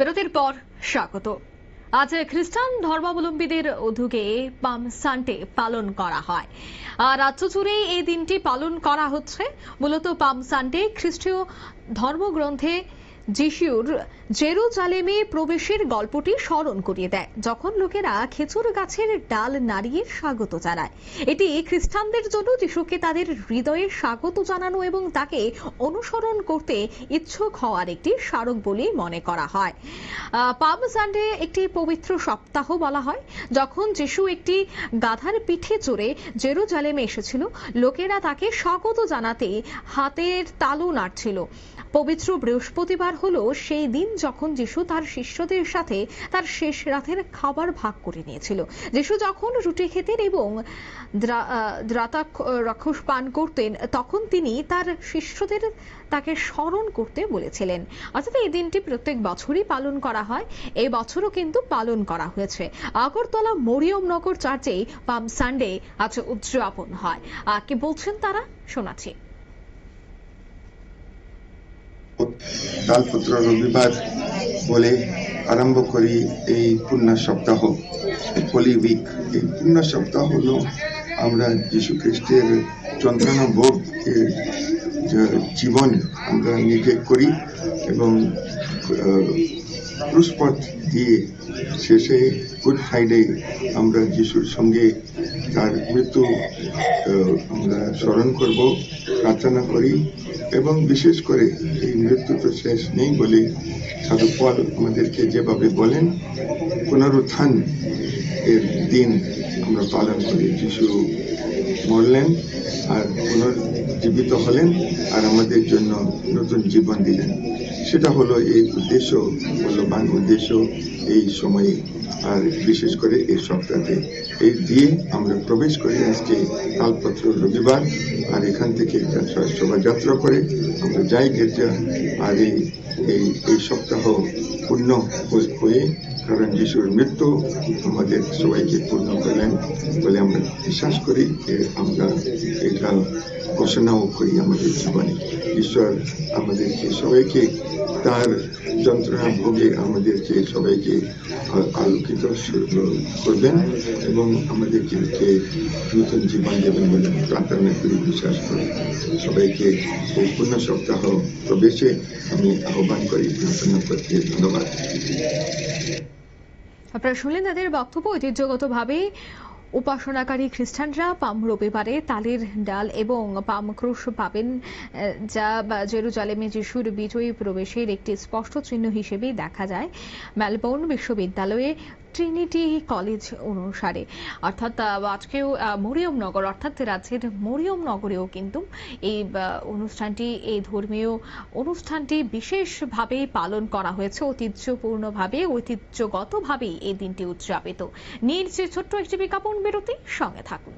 বিরতির পর স্বাগত। আজ খ্রিস্টান ধর্মাবলম্বীদের উদ্যোগে পাম সানডে পালন করা হয়। আর রাজ্য জুড়ে এই দিনটি পালন করা হচ্ছে। মূলত পাম সানডে খ্রিস্টীয় ধর্মগ্রন্থে যিশুর জেরুজালেমে প্রবেশের গল্পটি স্মরণ করিয়ে দেয়, যখন লোকেরা খেজুর গাছের ডাল নাড়িয়ে স্বাগত জানায়। এটি খ্রিস্টানদের জন্য যিশুকে তাদের হৃদয়ে স্বাগত জানানো এবং তাকে অনুসরণ করতে ইচ্ছুক হওয়ার একটি স্মারক বলে মনে করা হয়। পাম সানডে একটি পবিত্র সপ্তাহ বলা হয়। যখন যিশু একটি গাধার পিঠে চড়ে জেরুজালেমে এসেছিল, লোকেরা তাকে স্বাগত জানাতে হাতের তালু নাড়ছিল। পবিত্র বৃহস্পতিবার হলো সেই দিন যখন যিশু তার শিষ্যদের সাথে তার শেষ রাতের খাবার ভাগ করে নিয়েছিল। যিশু যখন রুটি খেতেন এবং দ্রা- আহ, রাক্ষস পান করতেন তখন তিনি তার শিষ্যদের তাকে স্মরণ করতে বলেছিলেন। অর্থাৎ এই দিনটি প্রত্যেক বছরই পালন করা হয়। এই বছরও কিন্তু পালন করা হয়েছে। আগরতলা মরিয়মনগর চার্চে পাম সানডে আজ উদযাপন হয়। কি বলছেন তারা? শোনাচ্ছি। তালপুত্র রবিবার বলে আরম্ভ করি এই পূর্ণ সপ্তাহ হোলি উইক এই পূর্ণ সপ্তাহ হল আমরা যীশু খ্রিস্টের যন্ত্রণা যে জীবন আমরা নিক্ষেপ করি এবং ক্রুশপথ দিয়ে শেষে গুড ফ্রাইডে আমরা যিশুর সঙ্গে তার মৃত্যু আমরা স্মরণ করব, প্রার্থনা করি এবং বিশেষ করে এই মৃত্যু তো শেষ নেই বলে সাধু পল আমাদেরকে যেভাবে বলেন, পুনরুত্থান এর দিন আমরা পালন করি যিশু মরলেন আর পুনর্জীবিত হলেন আর আমাদের জন্য নতুন জীবন দিলেন। সেটা হলো এই উদ্দেশ্য মূল্যবান উদ্দেশ্য এই সময়ে। আর বিশেষ করে এই সপ্তাহে। এই দিয়ে আমরা প্রবেশ করি আজকে তালপত্র রবিবার। আর এখান থেকে যাত্রা শোভাযাত্রা করে আমরা যাই গির্জা আর এই এই সপ্তাহ পূর্ণ হয়ে কারণ যিশুর মৃত্যু, আমাদের সবাইকে পূর্ণ করলেন বলে আমরা বিশ্বাস করি। আমরা এটা ঘোষণাও করি আমাদের জীবনে। ঈশ্বর আমাদেরকে সবাইকে তার যন্ত্রণা ভোগে আমাদেরকে সবাইকে আলোকিত করবেন এবং আমাদেরকে নতুন জীবন দেবেন বলে প্রার্থনা করি, বিশ্বাস করি। সবাইকে এই পূর্ণ সপ্তাহ প্রবেশে আমি আহ্বান করি, প্রার্থনা করতে ধন্যবাদ। আপনারা শুনলেন তাদের বক্তব্য ঐতিহ্যগতভাবে উপাসনাকারী খ্রিস্টানরা পাম রবিবারে তালের ডাল এবং পাম ক্রুশ পাবেন যা জেরুজালেমে যিশুর বিজয়ী প্রবেশের একটি স্পষ্ট চিহ্ন হিসেবে দেখা যায়। মেলবোর্ন বিশ্ববিদ্যালয়ে ট্রিনিটি কলেজ অনুসারে। অর্থাৎ আজকেও মরিয়মনগর অর্থাৎ রাজ্যের মরিয়মনগরেও কিন্তু এই অনুষ্ঠানটি, এই ধর্মীয় অনুষ্ঠানটি বিশেষভাবে পালন করা হয়েছে। ঐতিহ্যপূর্ণভাবে ঐতিহ্যগতভাবেই এই দিনটি উদযাপিত। যে ছোট্ট একটি বিজ্ঞাপন বিরতি, সঙ্গে থাকুন।